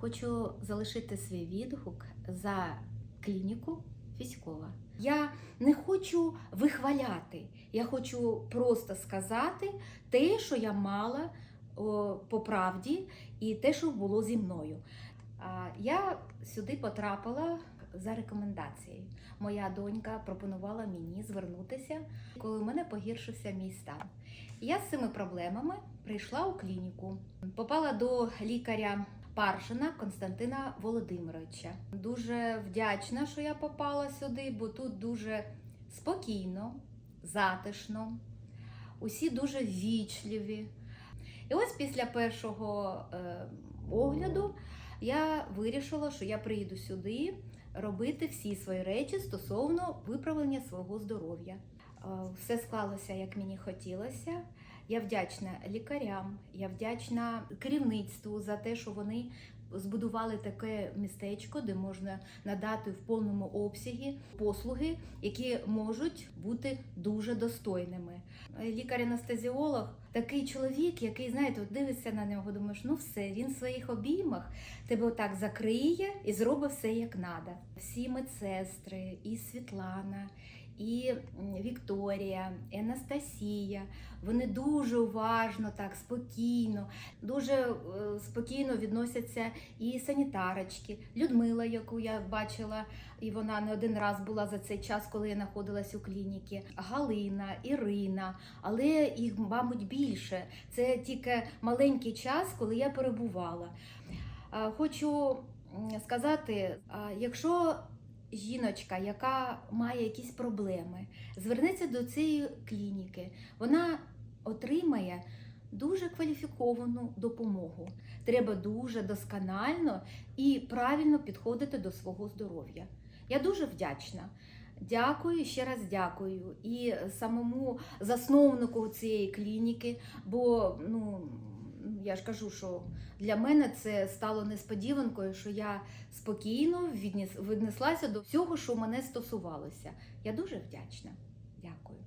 Хочу залишити свій відгук за клініку Фіськова. Я не хочу вихваляти, я хочу просто сказати те, що я мала по правді, і те, що було зі мною. Я сюди потрапила за рекомендацією. Моя донька пропонувала мені звернутися, коли у мене погіршився мій стан. Я з цими проблемами прийшла у клініку, попала до лікаря Паршина Константина Володимировича. Дуже вдячна, що я попала сюди, бо тут дуже спокійно, затишно, усі дуже вічливі. І ось після першого е, огляду я вирішила, що я приїду сюди робити всі свої речі стосовно виправлення свого здоров'я. Е, Все склалося, як мені хотілося. Я вдячна лікарям, я вдячна керівництву за те, що вони збудували таке містечко, де можна надати в повному обсягі послуги, які можуть бути дуже достойними. Лікар-анестезіолог такий чоловік, який знаєте, от дивишся на нього, думаєш, ну все, він в своїх обіймах тебе отак закриє і зробить все як треба. Всі медсестри, і Світлана, і Вікторія, і Анастасія. Вони дуже уважно, так спокійно, дуже е, спокійно відносяться і санітарочки. Людмила, яку я бачила, і вона не один раз була за цей час, коли я знаходилась у клініці. Галина, Ірина, але їх, мабуть, більше. Це тільки маленький час, коли я перебувала. Хочу сказати, якщо жіночка, яка має якісь проблеми, звернеться до цієї клініки, вона отримає дуже кваліфіковану допомогу. Треба дуже досконально і правильно підходити до свого здоров'я. Я дуже вдячна. Дякую, ще раз дякую і самому засновнику цієї клініки, бо ну. Я ж кажу, що для мене це стало несподіванкою, що я спокійно віднеслася до всього, що мене стосувалося. Я дуже вдячна. Дякую.